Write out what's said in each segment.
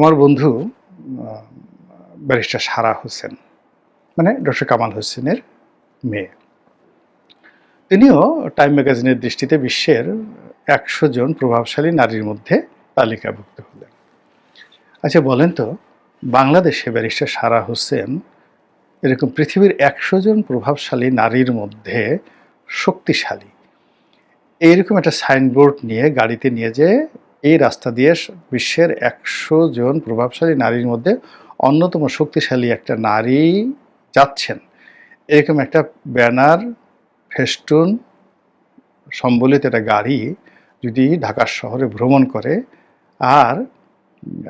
আমার বন্ধু ব্যারিস্টার সারা হোসেন মানে ডক্টর কামাল হোসেনের মেয়ে। তিনিও টাইম ম্যাগাজিনের দৃষ্টিতে বিশ্বের একশো জন প্রভাবশালী নারীর মধ্যে তালিকাভুক্ত হলেন। আচ্ছা বলেন তো, বাংলাদেশে ব্যারিস্টার সারা হোসেন এরকম পৃথিবীর একশো জন প্রভাবশালী নারীর মধ্যে শক্তিশালী। এইরকম একটা সাইনবোর্ড নিয়ে, গাড়িতে নিয়ে যে এই রাস্তা দিয়ে বিশ্বের একশো জন প্রভাবশালী নারীর মধ্যে অন্যতম শক্তিশালী একটা নারী যাচ্ছেন। এরকম একটা ব্যানার, ফেস্টুন, সম্বলিত একটা গাড়ি যদি ঢাকা শহরে ভ্রমণ করে, আর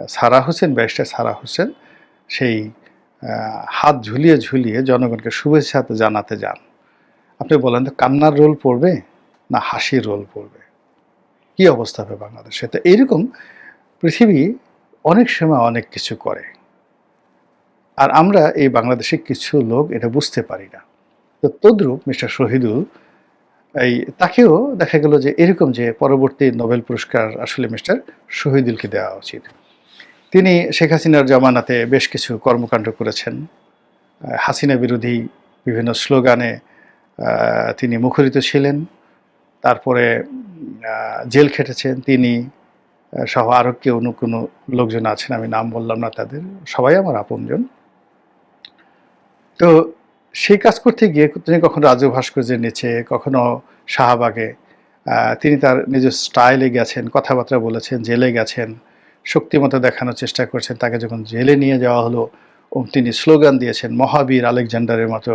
সারা হোসেন, ব্যারিস্টার সারা হোসেন সেই হাত ঝুলিয়ে ঝুলিয়ে জনগণকে শুভেচ্ছা জানাতে যান। আপনি বলেন তো, কান্নার রোল পড়বে না হাসির রোল পড়বে? কি অবস্থা হবে বাংলাদেশে? তো এইরকম পৃথিবী অনেক সময় অনেক কিছু করে। আর আমরা এই বাংলাদেশে কিছু লোক এটা বুঝতে পারি না। তো তদ্রূপ মিস্টার শহীদুল এই তাকেও দেখা গেল যে এরকম যে পরবর্তী নোবেল পুরস্কার আসলে মিস্টার শহীদুলকে দেওয়া উচিত। তিনি শেখ হাসিনার জামানাতে বেশ কিছু কর্মকাণ্ড করেছেন। হাসিনা বিরোধী বিভিন্ন স্লোগানে তিনি মুখরিত ছিলেন। তারপরে জেল খেটেছেন, তিনি সহ আরও কেউ অন্য কোনো লোকজন আছেন, আমি নাম বললাম না তাদের, সবাই আমার আপনজন। তো সেই কাজ করতে গিয়ে তিনি কখনো রাজু ভাস্কর্যের নিচে, কখনো শাহবাগে তিনি তার নিজের স্টাইলে গেছেন, কথাবার্তা বলেছেন, জেলে গেছেন শক্তিমতো দেখানোর চেষ্টা করছেন, তাকে যখন জেলে নিয়ে যাওয়া হলো তিনি স্লোগান দিয়েছেন, মহাবীর আলেকজান্ডারের মতো।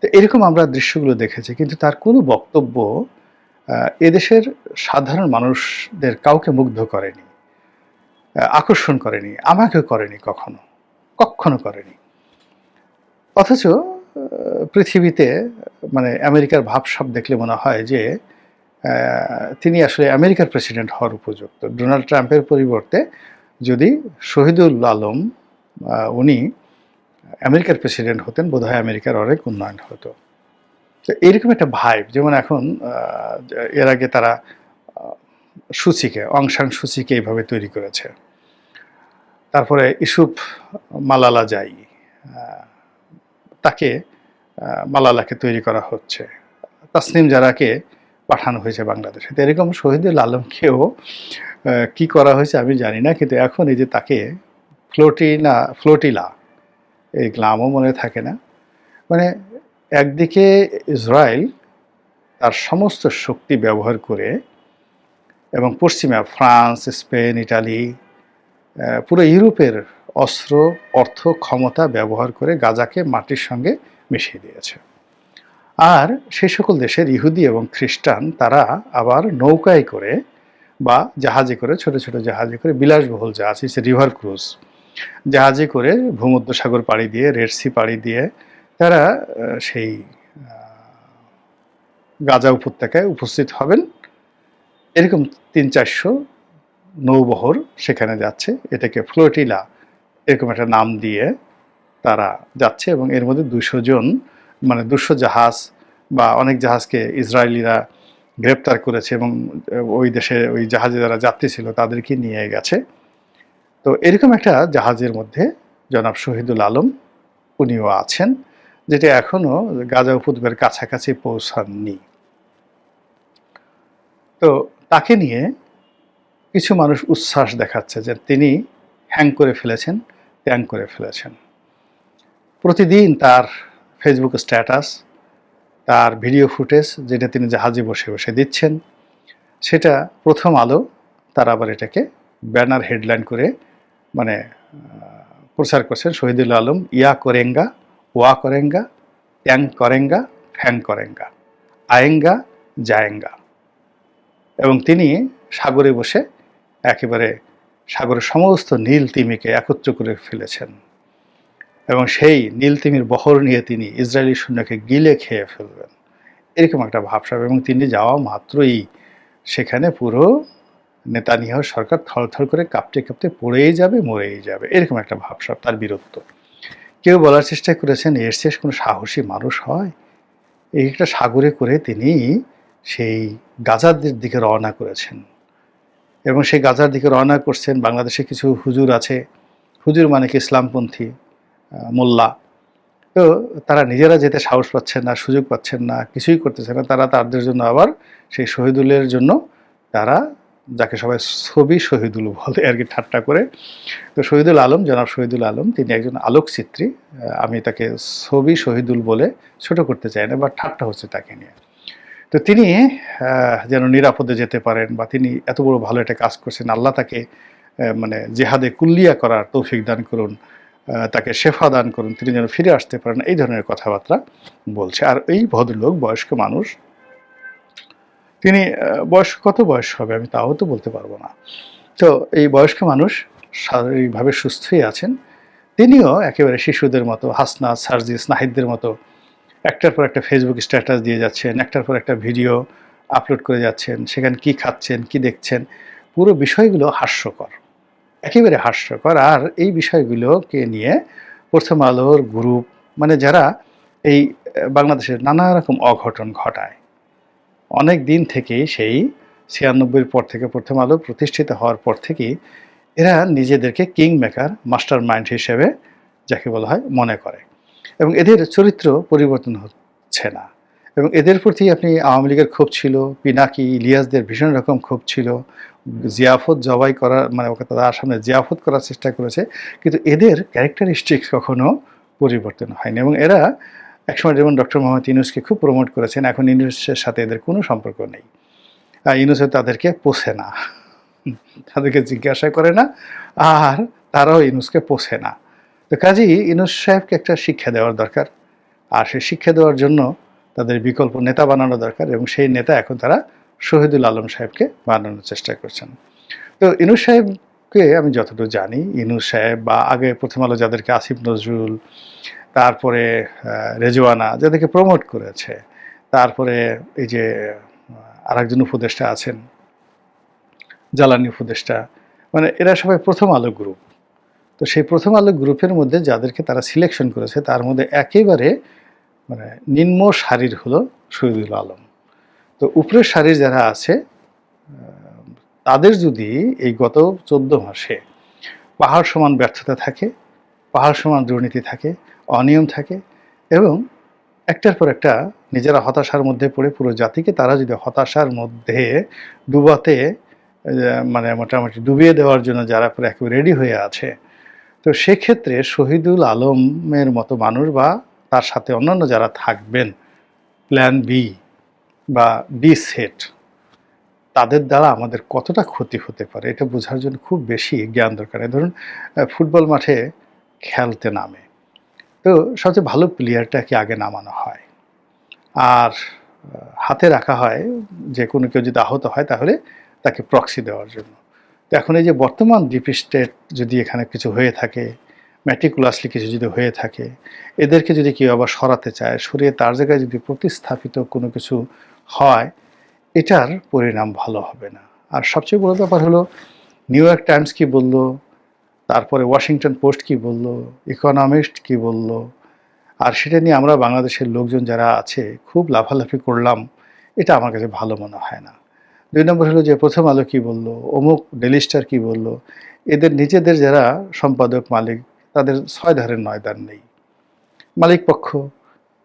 তো এরকম আমরা দৃশ্যগুলো দেখেছি, কিন্তু তার কোনো বক্তব্য এদেশের সাধারণ মানুষদের কাউকে মুগ্ধ করেনি আকর্ষণ করেনি, আমাকেও করেনি কখনো কখনো করেনি। অথচ পৃথিবীতে মানে আমেরিকার ভাবসাব দেখলে মনে হয় যে তিনি আসলে আমেরিকার প্রেসিডেন্ট হওয়ার উপযুক্ত। ডোনাল্ড ট্রাম্পের পরিবর্তে যদি শহীদুল আলম উনি আমেরিকার প্রেসিডেন্ট হতেন, বোধহয় আমেরিকার অনেক উন্নয়ন হতো। তো এরকম একটা ভাইব যেমন এখন এর আগে তারা সূচিকে অংশাং সূচিকে এইভাবে তৈরি করেছে। তারপরে ইসুফ মালালা যাই তাকে মালালাকে তৈরি করা হচ্ছে। তাসনিম জারাকে পাঠানো হয়েছে বাংলাদেশে। তো এরকম শহীদুল আলমকেও কি করা হয়েছে আমি জানি না, কিন্তু এখন এই যে তাকে ফ্লোটিনা ফ্লোটিলা, এই গ্লামও মনে থাকে না। মানে একদিকে ইসরায়েল তার সমস্ত শক্তি ব্যবহার করে এবং পশ্চিমা ফ্রান্স, স্পেন, ইটালি পুরো ইউরোপের অস্ত্র, অর্থ, ক্ষমতা ব্যবহার করে গাজাকে মাটির সঙ্গে মিশিয়ে দিয়েছে। আর সেই সকল দেশের ইহুদি এবং খ্রিস্টান তারা আবার নৌকায় করে বা জাহাজে করে, ছোট ছোট জাহাজে করে, বিলাসবহুল জাহাজ রিভার ক্রুজ জাহাজে করে ভূমধ্যসাগর পাড়ি দিয়ে রেড সি পাড়ি দিয়ে তারা সেই গাজা উপত্যকায় উপস্থিত হবেন। এরকম তিন চারশো নৌবহর সেখানে যাচ্ছে। এটাকে ফ্লোটিলা এরকম একটা নাম দিয়ে তারা যাচ্ছে এবং এর মধ্যে দুশো জন মানে দুশো জাহাজ বা অনেক জাহাজকে ইসরায়েলিরা গ্রেপ্তার করেছে এবং ওই দেশে ওই জাহাজে যারা যাত্রী ছিল তাদেরকে নিয়ে গেছে। তো এরকম একটা জাহাজের মধ্যে জনাব শহীদুল আলম, উনিও আছেন। যেটা এখনও গাজা উপদ্বীপের কাছাকাছি পৌঁছাননি। তো তাকে নিয়ে কিছু মানুষ উচ্ছ্বাস দেখাচ্ছে যে তিনি হ্যাং করে ফেলেছেন ট্যাং করে ফেলেছেন। প্রতিদিন তার ফেসবুক স্ট্যাটাস তার ভিডিও ফুটেজ যেটা তিনি জাহাজে বসে বসে দিচ্ছেন, সেটা প্রথম আলো তার আবার এটাকে ব্যানার হেডলাইন করে মানে প্রচার করছেন শহীদুল আলম, ইয়া করেঙ্গা ওয়া করেঙ্গা ট্যাং করেঙ্গা, ফ্যাং করেঙ্গা, আয়েঙ্গা, জায়েঙ্গা। এবং তিনি সাগরে বসে একেবারে সাগরের সমস্ত নীল তিমিকে একত্র করে ফেলেছেন। এবং সেই নীল তিমির বহর নিয়ে তিনি ইসরায়েলি সৈন্যকে গিলে খেয়ে ফেলবেন। এরকম একটা ভাবসাব এবং তিনি যাওয়া মাত্রই সেখানে পুরো নেতানিয়াহ সরকার থরথর করে কাঁপতে কাঁপতে পড়েই যাবে, মরেই যাবে। এরকম একটা ভাবসাব তার বীরত্ব। কেউ বলার চেষ্টা করেছেন, এর শেষ কোনো সাহসী মানুষ হয়? এই একটা সাগরে করে তিনি সেই গাজাদের দিকে রওনা করেছেন। এবং সেই গাজার দিকে রওনা করছেন, বাংলাদেশে কিছু হুজুর আছে, হুজুর মানে কি? ইসলামপন্থী মোল্লা। তো তারা নিজেরা যেতে সাহস পাচ্ছেন না, সুযোগ পাচ্ছেন না, কিছুই করতেছে না। তারা তাদের জন্য আবার সেই শহীদুলের জন্য তারা যাকে সবাই ছবি শহীদুল বলে আর কি, ঠাট্টা করে। তো শহীদুল আলম, জনাব শহীদুল আলম, তিনি একজন আলোকচিত্রী। আমি তাকে ছবি শহীদুল বলে ছোট করতে চাই না বা ঠাট্টা হচ্ছে তাকে নিয়ে। তো তিনি যেন নিরাপদে যেতে পারেন বা তিনি এত বড় ভালো একটা কাজ করছেন, আল্লাহ তাকে মানে জেহাদে কুল্লিয়া করার তৌফিক দান করুন তাকে শেফা দান করুন, তিনি যেন ফিরে আসতে পারেন, এই ধরনের কথাবার্তা বলছে। আর এই ভদ্রলোক, বয়স্ক মানুষ তিনি বয়স, কত বয়স হবে আমি তাও তো বলতে পারব না। তো এই বয়স্ক মানুষ শারীরিকভাবে সুস্থই আছেন। তিনিও একেবারে শিশুদের মতো হাসনা সার্জিস, নাহিদদের মতো একটার পর একটা ফেসবুক স্ট্যাটাস দিয়ে যাচ্ছেন, একটার পর একটা ভিডিও আপলোড করে যাচ্ছেন, সেখানে কি খাচ্ছেন, কি দেখছেন, পুরো বিষয়গুলো হাস্যকর। একেবারে হাস্যকর। আর এই বিষয়গুলোকে নিয়ে প্রথম আলোর গ্রুপ মানে যারা এই বাংলাদেশের নানা রকম অঘটন ঘটায় অনেক দিন থেকেই সেই ছিয়ানব্বইয়ের পর থেকে প্রথম আলো প্রতিষ্ঠিত হওয়ার পর থেকেই এরা নিজেদেরকে কিং মেকার মাস্টার মাইন্ড হিসেবে যাকে বলা হয় মনে করে। এবং এদের চরিত্র পরিবর্তন হচ্ছে না। এবং এদের প্রতি আপনি আওয়ামী লীগের ক্ষোভ ছিল, পিনাকি, ইলিয়াসদের ভীষণ রকম ক্ষোভ ছিল, জিয়াফত জবাই করার মানে ওকে তাদের সামনে জিয়াফত করার চেষ্টা করেছে, কিন্তু এদের ক্যারেক্টারিস্টিক্স কখনো পরিবর্তন হয়নি। এবং এরা একসময় যেমন ডক্টর মোহাম্মদ ইউনুসকে খুব প্রমোট করেছেন, এখন ইউনুসের সাথে এদের কোনো সম্পর্ক নেই। আর ইউনুসে তাদেরকে পোষে না। তাদেরকে জিজ্ঞাসা করে না, আর তারাও ইউনুসকে পোষে না। তো কাজেই ইউনুস সাহেবকে একটা শিক্ষা দেওয়ার দরকার। আর সেই শিক্ষা দেওয়ার জন্য তাদের বিকল্প নেতা বানানো দরকার এবং সেই নেতা এখন তারা শহীদুল আলম সাহেবকে বানানোর চেষ্টা করছেন। তো ইনুস সাহেবকে আমি যতটুকু জানি ইনুস সাহেব বা আগে প্রথম আলো যাদেরকে আসিফ নজরুল তারপরে রেজওয়ানা যাদেরকে প্রমোট করেছে, তারপরে এই যে আরেকজন উপদেষ্টা আছেন, জ্বালানি উপদেষ্টা মানে এরা সবাই প্রথম আলো গ্রুপ তো সেই প্রথম আলো গ্রুপের মধ্যে যাদেরকে তারা সিলেকশন করেছে, তার মধ্যে একেবারে মানে নিম্ন সারির হলো শহীদুল আলম। তো উপরের সারির যারা আছে তাদের যদি এই গত চোদ্দ মাসে পাহাড় সমান ব্যর্থতা থাকে, পাহাড় সমান দুর্নীতি থাকে অনিয়ম থাকে এবং একটার পর একটা নিজেরা হতাশার মধ্যে পড়ে পুরো জাতিকে তারা যদি হতাশার মধ্যে ডুবাতে মানে মোটামুটি ডুবিয়ে দেওয়ার জন্য যারা পুরো একেবারে রেডি হয়ে আছে, তো সেক্ষেত্রে শহীদুল আলমের মতো মানুষ বা তার সাথে অন্যান্য যারা থাকবেন প্ল্যান বি বা বি সেট তাদের দ্বারা আমাদের কতটা ক্ষতি হতে পারে? এটা বোঝার জন্য খুব বেশি জ্ঞান দরকার। ধরুন ফুটবল মাঠে খেলতে নামে। তো সবচেয়ে ভালো প্লেয়ারটাকে আগে নামানো হয়। আর হাতে রাখা হয় যে কোনো কেউ যদি আহত হয় তাহলে তাকে প্রক্সি দেওয়ার জন্য। তো এখন এই যে বর্তমান ডিপ স্টেট যদি এখানে কিছু হয়ে থাকে ম্যাটিকুলাসলি কিছু যদি হয়ে থাকে, এদেরকে যদি কেউ আবার সরাতে চায়, সরিয়ে তার জায়গায় যদি প্রতিস্থাপিত কোনো কিছু হয়, এটার পরিণাম ভালো হবে না। আর সবচেয়ে বড় ব্যাপার হলো নিউ ইয়র্ক টাইমস কি বলল? তারপরে ওয়াশিংটন পোস্ট কি বলল ইকোনমিস্ট কি বলল, আর সেটা নিয়ে আমরা বাংলাদেশের লোকজন যারা আছে, খুব লাফালাফি করলাম, এটা আমার কাছে ভালো মনে হয় না। দুই নম্বর হলো যে প্রথম আলো কি বলল, অমুক ডেলি স্টার কি বলল, এদের নিজেদের যারা সম্পাদক মালিক, তাদের ছয় ধারের নয় দান নেই। মালিক পক্ষ,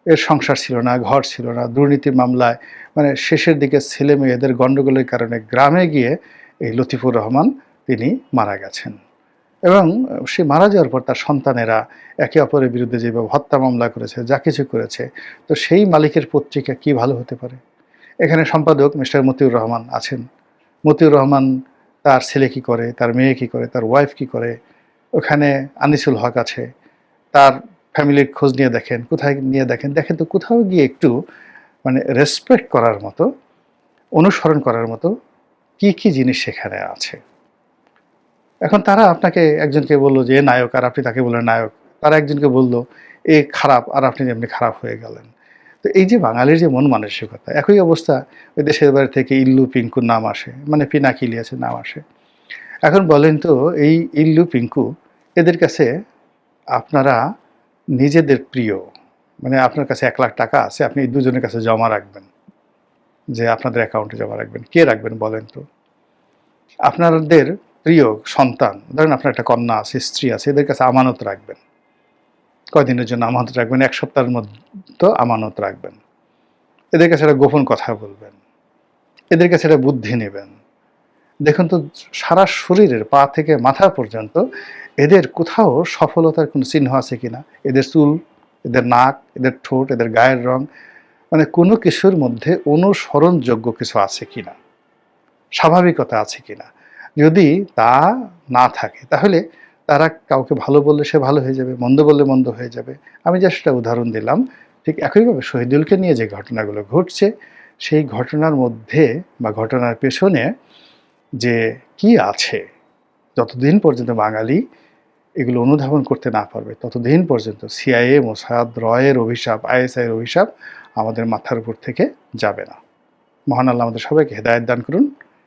এর সংসার ছিল না, ঘর ছিল না দুর্নীতি মামলায় মানে শেষের দিকে ছেলে মেয়েদের গণ্ডগোলের কারণে গ্রামে গিয়ে এই লতিফুর রহমান তিনি মারা গেছেন। এবং সে মারা যাওয়ার পর তার সন্তানেরা একে অপরের বিরুদ্ধে যেভাবে হত্যা মামলা করেছে, যা কিছু করেছে, তো সেই মালিকের পত্রিকা কি ভালো হতে পারে? এখানে সম্পাদক মিস্টার মতিউর রহমান আছেন। মতিউর রহমান তার ছেলে কি করে, তার মেয়ে কি করে, তার ওয়াইফ কি করে? ওখানে আনিসুল হক আছে। তার ফ্যামিলির খোঁজ নিয়ে দেখেন, কোথায় নিয়ে দেখেন? দেখেন তো কোথাও গিয়ে একটু মানে রেসপেক্ট করার মতো, অনুসরণ করার মতো কি কি জিনিস সেখানে আছে। এখন তারা আপনাকে একজনকে বলল যে নায়ক, আর আপনি তাকে বললেন নায়ক। তারা একজনকে বলল, এ খারাপ, আর আপনি যেমনি খারাপ হয়ে গেলেন। তো এই যে বাঙালির যে মন মানসিকতা, একই অবস্থা ওই দেশের বাড়ি থেকে ইল্লু পিঙ্কু নাম আসে মানে পিনাকিলি আছে নাম আসে। এখন বলেন তো, এই ইল্লু পিঙ্কু, এদের কাছে আপনারা নিজেদের প্রিয় মানে আপনার কাছে এক লাখ টাকা আছে, আপনি এই দুজনের কাছে জমা রাখবেন, যে আপনাদের অ্যাকাউন্টে জমা রাখবেন। কে রাখবেন বলেন তো? আপনাদের প্রিয় সন্তান, ধরেন আপনার একটা কন্যা আছে, স্ত্রী আছে, এদের কাছে আমানত রাখবেন। কয়দিনের জন্য আমানত রাখবেন? এক সপ্তাহের মধ্যে আমানত রাখবেন। এদের কাছে একটা গোপন কথা বলবেন। এদের কাছে একটা বুদ্ধি নেবেন। দেখুন তো, সারা শরীরের পা থেকে মাথা পর্যন্ত এদের কোথাও সফলতার কোনো চিহ্ন আছে কি না এদের চুল, এদের নাক, এদের ঠোঁট, এদের গায়ের রং মানে কোনো কিছুর মধ্যে অনুসরণযোগ্য কিছু আছে কি না স্বাভাবিকতা আছে কিনা? যদি তা না থাকে, তাহলে তারা কাউকে ভালো বললে সে ভালো হয়ে যাবে, মন্দ বললে মন্দ হয়ে যাবে। আমি যা সেটা উদাহরণ দিলাম। ঠিক একইভাবে শহীদুলকে নিয়ে যে ঘটনাগুলো ঘটছে, সেই ঘটনার মধ্যে বা ঘটনার পেছনে যে কি আছে, যতদিন পর্যন্ত বাঙালি এগুলো অনুধাবন করতে না পারবে, ততদিন পর্যন্ত সিআইএ, মোসাদ, রয়ের অভিশাপ, আইএসআইয়ের অভিশাপ আমাদের মাথার উপর থেকে যাবে না। মহান আল্লাহ আমাদের সবাইকে হেদায়ত দান করুন।